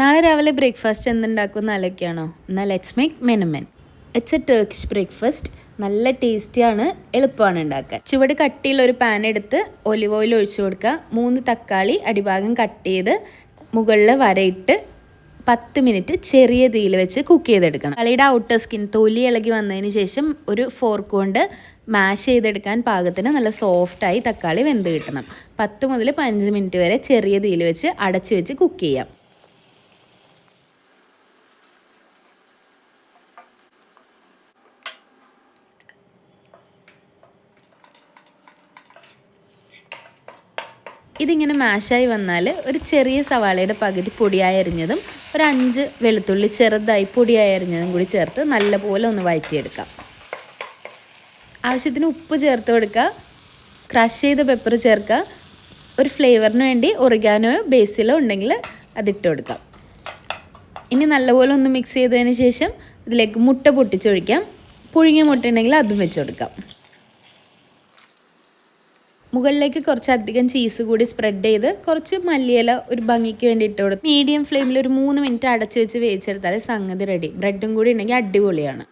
നാളെ രാവിലെ ബ്രേക്ക്ഫാസ്റ്റ് എന്തുണ്ടാക്കും ആലോചിക്കുകയാണോ എന്നാൽ let's make menemen it's a Turkish breakfast നല്ല ടേസ്റ്റിയാണ് എളുപ്പമാണ് ഉണ്ടാക്കാൻ. ചുവട് കട്ടിയുള്ള ഒരു പാൻ എടുത്ത് ഒലിവ് ഓയിൽ ഒഴിച്ചു കൊടുക്കുക. മൂന്ന് തക്കാളി അടിഭാഗം കട്ട് ചെയ്ത് മുകളിൽ വരയിട്ട് പത്ത് മിനിറ്റ് ചെറിയ തീയിൽ വെച്ച് കുക്ക് ചെയ്തെടുക്കണം. കളിയുടെ ഔട്ടർ സ്കിൻ തൊലി ഇളകി വന്നതിന് ശേഷം ഒരു ഫോർക്ക് കൊണ്ട് മാഷ് ചെയ്തെടുക്കാൻ പാകത്തിന് നല്ല സോഫ്റ്റായി തക്കാളി വെന്ത് കിട്ടണം. പത്ത് മുതൽ പതിനഞ്ച് മിനിറ്റ് വരെ ചെറിയ തീയിൽ വെച്ച് അടച്ചു വെച്ച് കുക്ക് ചെയ്യാം. ഇതിങ്ങനെ മാഷായി വന്നാൽ ഒരു ചെറിയ സവാളയുടെ പകുതി പൊടിയായി അരിഞ്ഞതും ഒരു അഞ്ച് വെളുത്തുള്ളി ചെറുതായി പൊടിയായി അരിഞ്ഞതും കൂടി ചേർത്ത് നല്ലപോലെ ഒന്ന് വഴറ്റിയെടുക്കാം. ആവശ്യത്തിന് ഉപ്പ് ചേർത്ത് കൊടുക്കുക. ക്രഷ് ചെയ്ത പെപ്പർ ചേർക്കുക. ഒരു ഫ്ലേവറിന് വേണ്ടി ഒറിഗാനോയോ ബേസിലോ ഉണ്ടെങ്കിൽ അതിട്ട് കൊടുക്കാം. ഇനി നല്ലപോലെ ഒന്ന് മിക്സ് ചെയ്തതിന് ശേഷം ഇതിലേക്ക് മുട്ട പൊട്ടിച്ചൊഴിക്കാം. പുഴുങ്ങിയ മുട്ട ഉണ്ടെങ്കിൽ അതും വെച്ച് കൊടുക്കാം. മുകളിലേക്ക് കുറച്ച് അധികം ചീസ് കൂടി സ്പ്രെഡ് ചെയ്ത് കുറച്ച് മല്ലിയില ഒരു ഭംഗിക്ക് വേണ്ടി ഇട്ട് കൊടുത്ത് മീഡിയം ഫ്ലെയിമിൽ ഒരു മൂന്ന് മിനിറ്റ് അടച്ചു വെച്ച് വേവിച്ചെടുത്താൽ സംഗതി റെഡി ബ്രെഡും കൂടി ഉണ്ടെങ്കിൽ അടിപൊളിയാണ്.